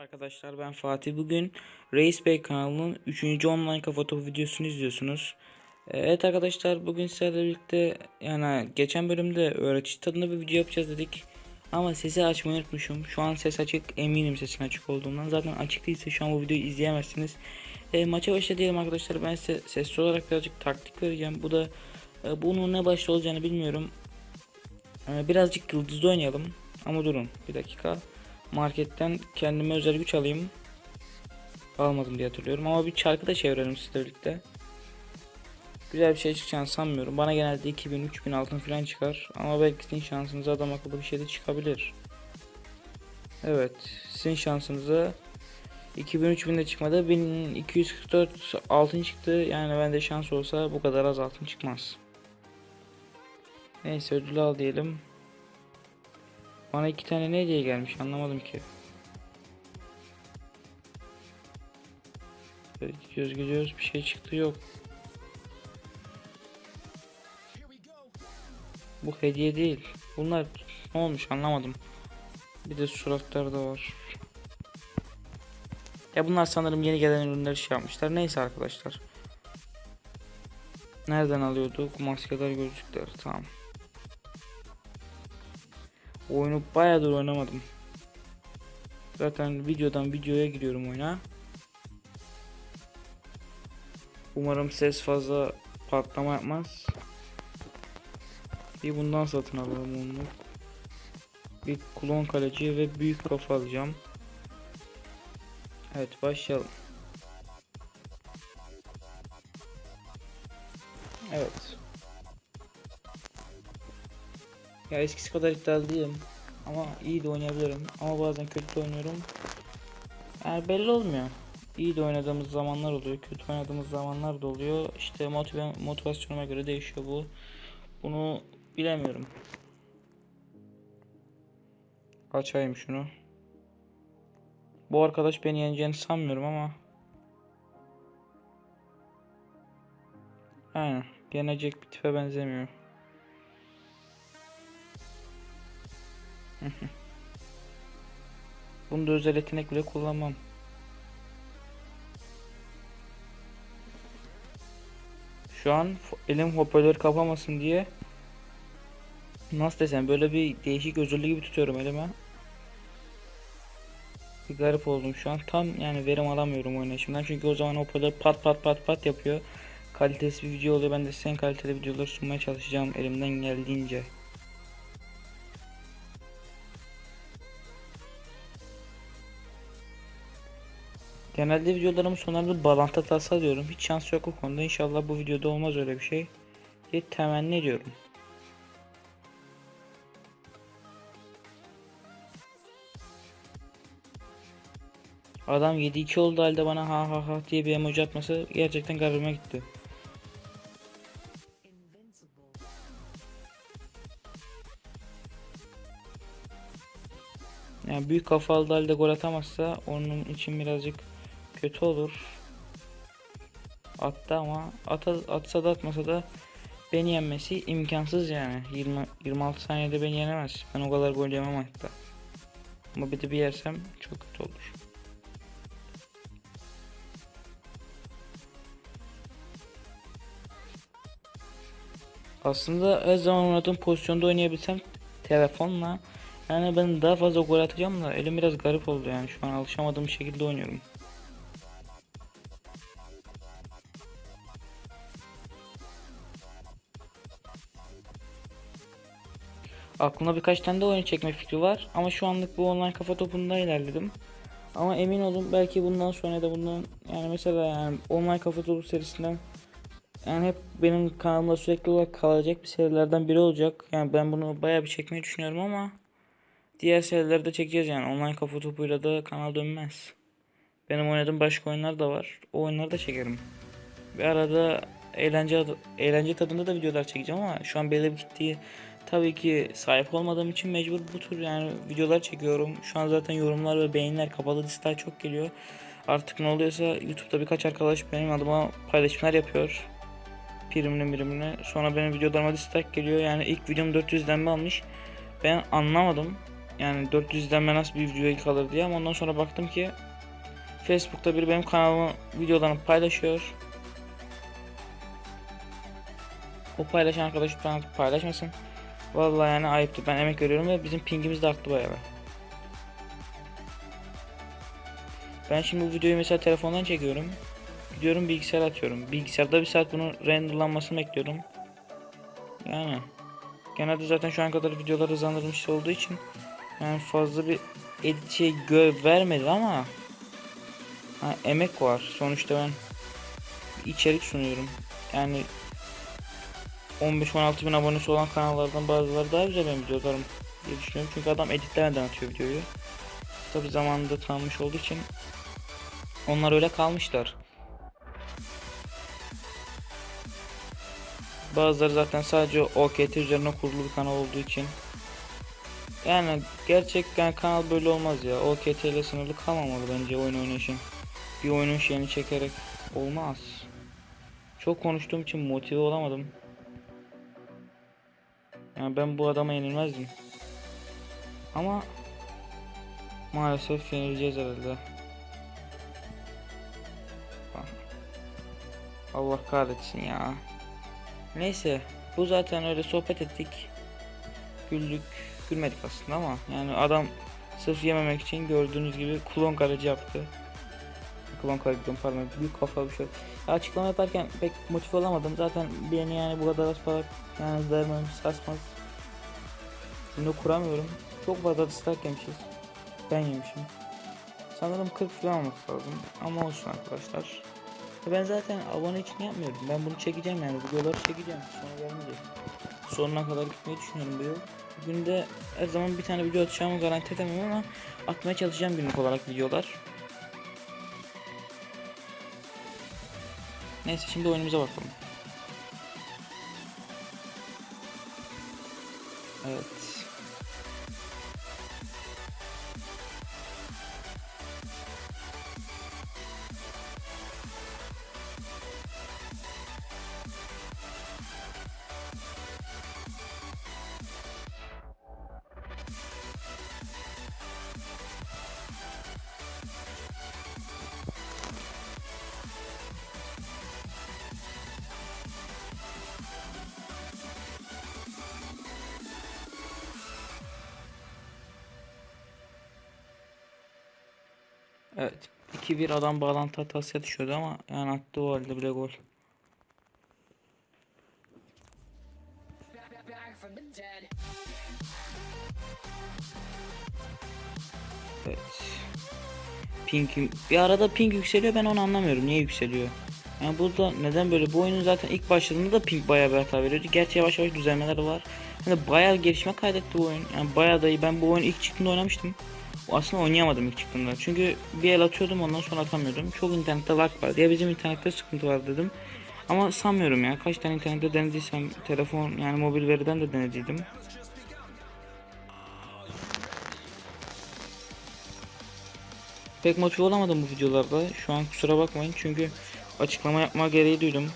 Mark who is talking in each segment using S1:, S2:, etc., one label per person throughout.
S1: Arkadaşlar ben Fatih. Bugün Reis Bey kanalının 3. online kafa videosunu izliyorsunuz. Evet arkadaşlar bugün sizlerle birlikte yani geçen bölümde öğretici tadında bir video yapacağız dedik. Ama sesi açmayı unutmuşum. Şu an ses açık eminim sesin açık olduğundan. Zaten açık değilse şu an bu videoyu izleyemezsiniz. E, maça başlayalım arkadaşlar. Ben size sesli olarak birazcık taktik vereceğim. Bu da e, bunun ne başta olacağını bilmiyorum. E, birazcık yıldızlı oynayalım. Ama durun bir dakika. Marketten kendime özel güç alayım. Almadım diye hatırlıyorum ama bir çarkı da çevirelim sizle birlikte. Güzel bir şey çıkacağını sanmıyorum. Bana genelde 2000 3000 altın falan çıkar ama belki sizin şansınıza adam akıllı bir şey de çıkabilir. Evet, sizin şansınıza 2000 3000 de çıkmadı. 1244 altın çıktı. Yani bende şans olsa bu kadar az altın çıkmaz. Neyse ödül al diyelim. Bana iki tane ne diye gelmiş anlamadım ki. Böyle gidiyoruz gidiyoruz bir şey çıktı yok. Bu hediye değil. Bunlar ne olmuş anlamadım. Bir de suratlar da var. Ya bunlar sanırım yeni gelen ürünleri şey yapmışlar. Neyse arkadaşlar. Nereden alıyorduk? Maskeler gözlükler. Tamam. Oyunu bayağıdır oynamadım. Zaten videodan videoya giriyorum oyuna. Umarım ses fazla patlama yapmaz. Bir bundan satın alalım onu. Bir klon kaleci ve büyük kafa alacağım. Evet başlayalım. Ya eskisi kadar iddialı değilim. Ama iyi de oynayabilirim. Ama bazen kötü de oynuyorum. Yani belli olmuyor. İyi de oynadığımız zamanlar oluyor. Kötü oynadığımız zamanlar da oluyor. İşte motive motivasyonuma göre değişiyor bu. Bunu bilemiyorum. Açayım şunu. Bu arkadaş beni yeneceğini sanmıyorum ama. Aynen. Yenecek bir tipe benzemiyor. Bunu da özel yetenek bile kullanmam. Şu an elim hoparlör kapamasın diye nasıl desem böyle bir değişik özürlü gibi tutuyorum elime. Bir garip oldum şu an. Tam yani verim alamıyorum oynayışımdan. Çünkü o zaman hoparlör pat pat pat pat yapıyor. Kalitesiz bir video oluyor. Ben de size en kaliteli videoları sunmaya çalışacağım elimden geldiğince. Genelde videolarımın sonlarında bağlantı hatası alıyorum. Hiç şans yok o konuda. İnşallah bu videoda olmaz öyle bir şey. diye temenni ediyorum. Adam 7-2 oldu halde bana ha ha ha diye bir emoji atması gerçekten garibime gitti. Yani büyük kafalı halde gol atamazsa onun için birazcık kötü olur. Attı ama ata, atsa da atmasa da beni yenmesi imkansız yani. 20 26 saniyede beni yenemez. Ben o kadar gol yemem hatta. Ama bir de bir yersem çok kötü olur. Aslında her zaman oynadığım pozisyonda oynayabilsem telefonla yani ben daha fazla gol atacağım da elim biraz garip oldu yani şu an alışamadığım şekilde oynuyorum. Aklımda birkaç tane de oyun çekme fikri var ama şu anlık bu online kafa topunda ilerledim. Ama emin olun belki bundan sonra da bundan yani mesela yani online kafa topu serisinden yani hep benim kanalımda sürekli olarak kalacak bir serilerden biri olacak. Yani ben bunu bayağı bir çekmeyi düşünüyorum ama diğer serileri de çekeceğiz yani. Online kafa topuyla da kanal dönmez. Benim oynadığım başka oyunlar da var. O oyunları da çekerim. Bir arada eğlence eğlence tadında da videolar çekeceğim ama şu an belli bir kitleye tabii ki sahip olmadığım için mecbur bu tür yani videolar çekiyorum. Şu an zaten yorumlar ve beğeniler kapalı dislike çok geliyor. Artık ne oluyorsa YouTube'da birkaç arkadaş benim adıma paylaşımlar yapıyor primine primine. Sonra benim videolarıma dislike geliyor. Yani ilk videom 400 izlenme almış. Ben anlamadım. yani 400 izlenme nasıl bir videoya kalır diye ama ondan sonra baktım ki Facebook'ta biri benim kanalımı videolarını paylaşıyor. O paylaşan arkadaş paylaşmasın. Vallahi yani ayıptı. Ben emek veriyorum ve bizim pingimiz de arttı bayağı. Ben şimdi bu videoyu mesela telefondan çekiyorum. Gidiyorum bilgisayara atıyorum. Bilgisayarda bir saat bunun renderlanmasını bekliyorum. Yani genelde zaten şu an kadar videolar hızlandırılmış olduğu için yani fazla bir edit şey gö vermedi ama ha, emek var. Sonuçta ben içerik sunuyorum. Yani 15-16 bin abonesi olan kanallardan bazıları daha güzel benim videolarım diye düşünüyorum. Çünkü adam editlemeden atıyor videoyu. Tabi zamanında tanınmış olduğu için onlar öyle kalmışlar. Bazıları zaten sadece OKT üzerine kurulu bir kanal olduğu için. Yani gerçekten kanal böyle olmaz ya. OKT ile sınırlı kalmamalı bence oyun oynayışın. Bir oyunun şeyini çekerek olmaz. Çok konuştuğum için motive olamadım. Yani ben bu adama yenilmezdim. Ama maalesef yenileceğiz herhalde. Allah kahretsin ya. Neyse bu zaten öyle sohbet ettik. Güldük gülmedik aslında ama yani adam sırf yememek için gördüğünüz gibi klon garajı yaptı. Klon diyorum, pardon büyük kafa bir şey. Ya açıklama yaparken pek motive olamadım zaten beni yani bu kadar az para yani vermem sarsmaz. Cümle kuramıyorum. Çok fazla dislike yemişiz. Ben yemişim. Sanırım 40 falan olması lazım ama olsun arkadaşlar. Ben zaten abone için yapmıyorum. Ben bunu çekeceğim yani videoları çekeceğim. Sonra gelmeyecek. Sonuna kadar gitmeyi düşünüyorum bu yıl. Bugün de her zaman bir tane video atacağımı garanti edemem ama atmaya çalışacağım günlük olarak videolar. Neyse şimdi oyunumuza bakalım. Evet. 2-1 adam bağlantı hatası yatışıyordu ama yani attı o halde bile gol. Evet. Ping bir arada ping yükseliyor ben onu anlamıyorum niye yükseliyor. Yani burada neden böyle bu oyunun zaten ilk başladığında da ping bayağı bir hata veriyordu. Gerçi yavaş yavaş düzelmeler var. Yani bayağı gelişme kaydetti bu oyun. Yani bayağı da iyi. Ben bu oyunu ilk çıktığında oynamıştım. Aslında oynayamadım ilk çıktığında. Çünkü bir el atıyordum ondan sonra atamıyordum. Çok internette lag var. Ya bizim internette sıkıntı var dedim. Ama sanmıyorum ya. Kaç tane internette denediysem telefon yani mobil veriden de denediydim. Pek motive olamadım bu videolarda. Şu an kusura bakmayın çünkü açıklama yapma gereği duydum.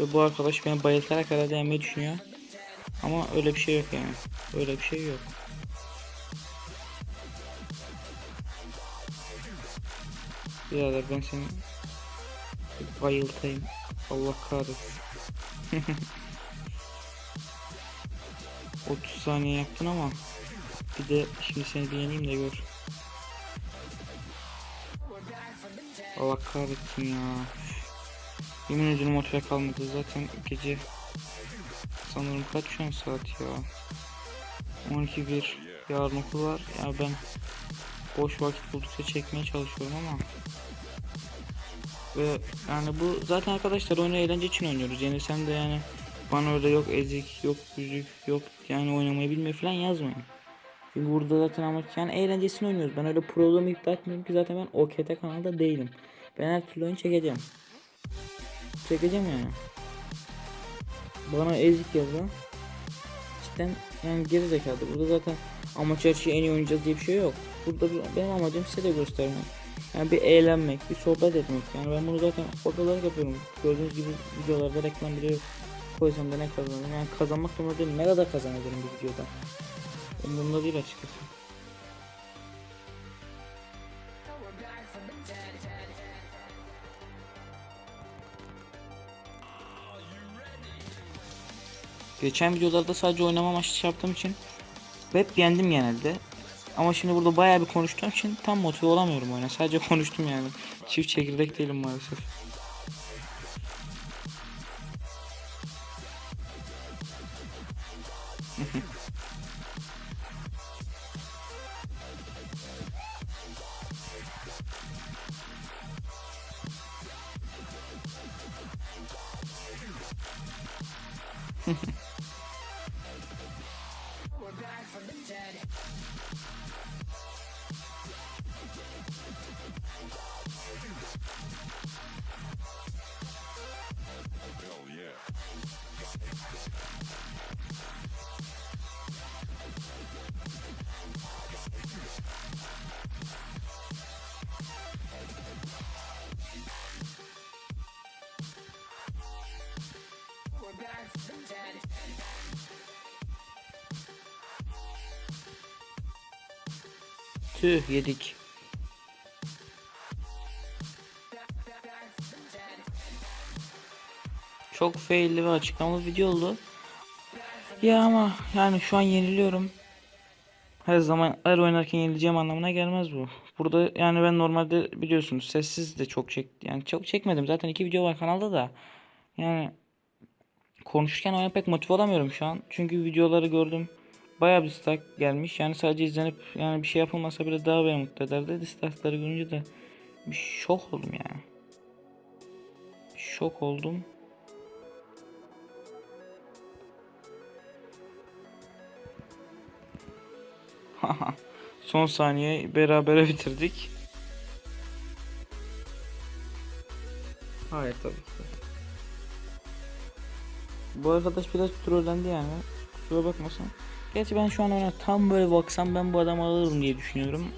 S1: Ve bu arkadaş beni bayıltarak herhalde yemeyi düşünüyor. Ama öyle bir şey yok yani. Öyle bir şey yok. Birader ben seni bayıltayım. Allah kahretsin. 30 saniye yaptın ama bir de şimdi seni bir yeneyim de gör. Allah kahretsin ya. Yemin ediyorum motive kalmadı zaten gece sanırım kaç şu an saat ya 12.1 yarın okul var ya ben boş vakit buldukça çekmeye çalışıyorum ama ve yani bu zaten arkadaşlar oyunu eğlence için oynuyoruz yani sen de yani bana öyle yok ezik yok büzük yok yani oynamayı bilmiyor falan yazmayın. Çünkü burada zaten amaç yani eğlencesini oynuyoruz. Ben öyle proluğumu iddia etmiyorum ki zaten ben OKT kanalda değilim. Ben her türlü oyun çekeceğim. Çekeceğim yani. Bana ezik yazan cidden yani geri zekalı. Burada zaten amaç her şeyi en iyi oynayacağız diye bir şey yok. Burada benim amacım size de göstermek. Yani bir eğlenmek, bir sohbet etmek. Yani ben bunu zaten olarak yapıyorum. Gördüğünüz gibi videolarda reklam bile yok. Koysam da ne kazanırım? Yani kazanmak durumunda değil. Ne kadar kazanabilirim bir videoda? Umurumda değil açıkçası. Geçen videolarda sadece oynama amaçlı yaptığım için hep yendim genelde. Ama şimdi burada bayağı bir konuştuğum için tam motive olamıyorum oyuna. Sadece konuştum yani. Çift çekirdek değilim maalesef. Tüh yedik. Çok failli ve açıklamalı video oldu. Ya ama yani şu an yeniliyorum. Her zaman her oynarken yenileceğim anlamına gelmez bu. Burada yani ben normalde biliyorsunuz sessiz de çok çek yani çok çekmedim. Zaten iki video var kanalda da. Yani konuşurken oyuna pek motive olamıyorum şu an. Çünkü videoları gördüm. Bayağı bir stack gelmiş. Yani sadece izlenip yani bir şey yapılmasa bile daha beni mutlu ederdi. Dislike'ları görünce de bir şok oldum yani. Şok oldum. Son saniye berabere bitirdik. Hayır tabii ki. Bu arkadaş biraz trollendi yani. Kusura bakmasın. Gerçi ben şu an ona tam böyle baksam ben bu adamı alırım diye düşünüyorum.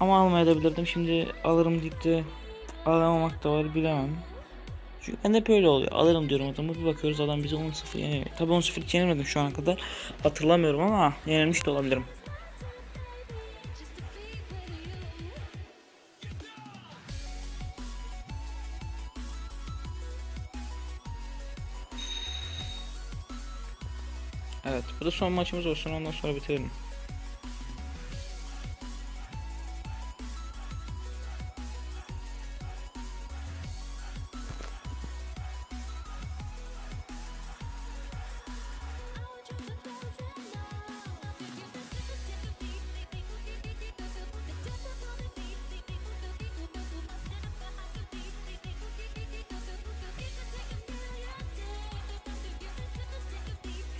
S1: Ama almayabilirdim. Şimdi alırım deyip de alamamak da var bilemem. Çünkü ben hep öyle oluyor. Alırım diyorum adamı bir bakıyoruz adam bizi 10-0 yeniyor. Tabi 10-0 hiç yenilmedim şu ana kadar. Hatırlamıyorum ama yenilmiş de olabilirim. Bu da son maçımız olsun ondan sonra bitirelim.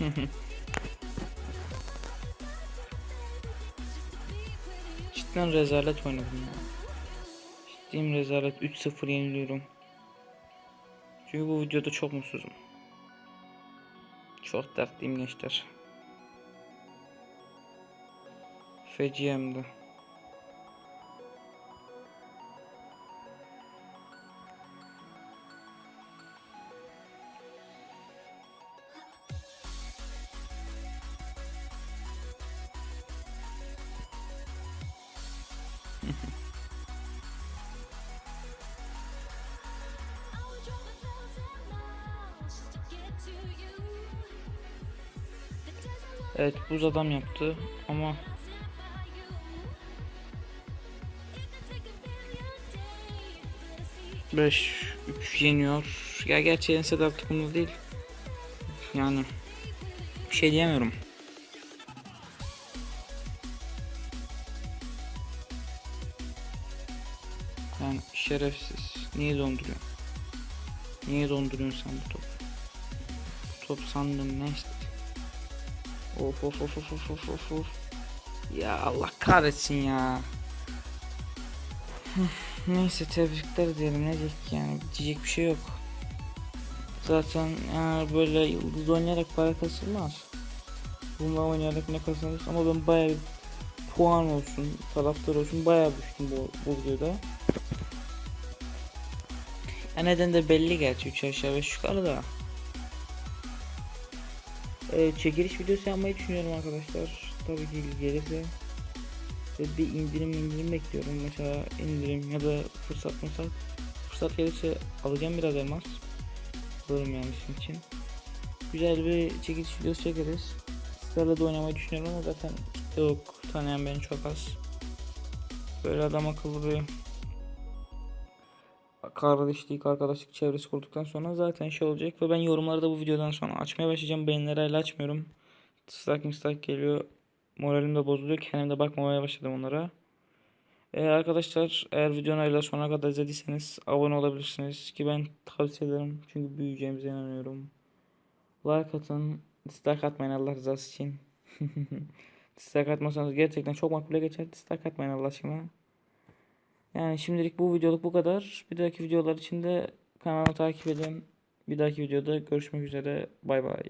S1: Cidden rezalet oynadım ya. Ciddiyim rezalet 3-0 yeniliyorum. Çünkü bu videoda çok mutsuzum. Çok dertliyim gençler. Feci Evet buz adam yaptı ama Beş üç yeniyor. Ya gerçi yense de artık bunu değil. Yani bir şey diyemiyorum. Yani şerefsiz. Niye donduruyorsun? Niye donduruyorsun sen bu topu? Bu top sandın ne işte? Of of of of of of of. Ya Allah kahretsin ya. Neyse tebrikler diyelim ne diyecek yani diyecek bir şey yok. Zaten yani böyle yıldız oynayarak para kasılmaz. Bununla oynayarak ne kazanırız ama ben bayağı bir puan olsun, taraftar olsun bayağı düştüm bu, bu videoda. Ya neden de belli gerçi 3 aşağı 5 yukarı da. Ee, çekiliş videosu yapmayı düşünüyorum arkadaşlar. Tabii ki gelirse. Ve bir indirim indirim bekliyorum. Mesela indirim ya da fırsat fırsat fırsat gelirse alacağım biraz elmas. Alırım yani sizin için. Güzel bir çekiliş videosu çekeriz. Sizlerle de oynamayı düşünüyorum ama zaten yok. Tanıyan beni çok az. Böyle adam akıllı bir kardeşlik, arkadaşlık çevresi kurduktan sonra zaten şey olacak ve ben yorumları da bu videodan sonra açmaya başlayacağım. Beğenileri hala açmıyorum. Dislike dislike geliyor. Moralim de bozuluyor. Kendim de bakmamaya başladım onlara. Ee, arkadaşlar eğer videonun hala sonuna kadar izlediyseniz abone olabilirsiniz ki ben tavsiye ederim. Çünkü büyüyeceğimize inanıyorum. Like atın. Dislike atmayın Allah rızası için. dislike atmasanız gerçekten çok makbule geçer. Dislike atmayın Allah aşkına. Yani şimdilik bu videoluk bu kadar. Bir dahaki videolar için de kanalı takip edin. Bir dahaki videoda görüşmek üzere. Bay bay.